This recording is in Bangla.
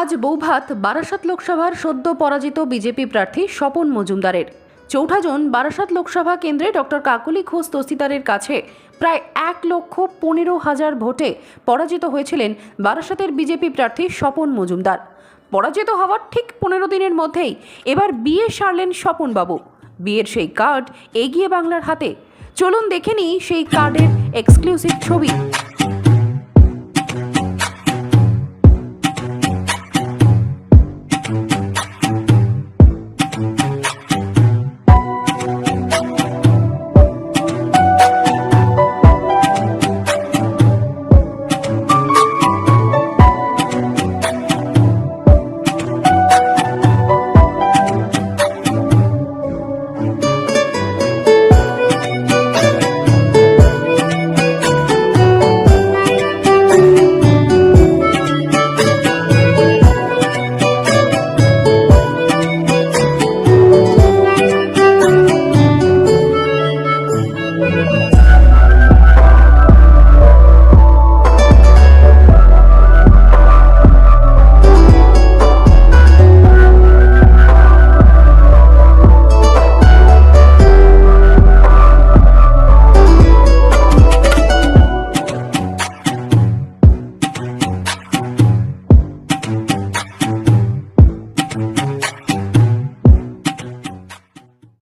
আজ বৌভাত বারাসাত লোকসভার সদ্য পরাজিত বিজেপি প্রার্থী স্বপন মজুমদারের। চৌঠাজন বারাসাত লোকসভা কেন্দ্রে ডক্টর কাকুলি ঘোষ দস্তিদারের কাছে প্রায় এক লক্ষ পনেরো হাজার ভোটে পরাজিত হয়েছিলেন বারাসাতের বিজেপি প্রার্থী স্বপন মজুমদার। পরাজিত হওয়ার ঠিক পনেরো দিনের মধ্যেই এবার বিয়ে সারলেন স্বপনবাবু। বিয়ের সেই কার্ড এগিয়ে বাংলার হাতে। চলুন দেখে নিই সেই কার্ডের এক্সক্লুসিভ ছবি।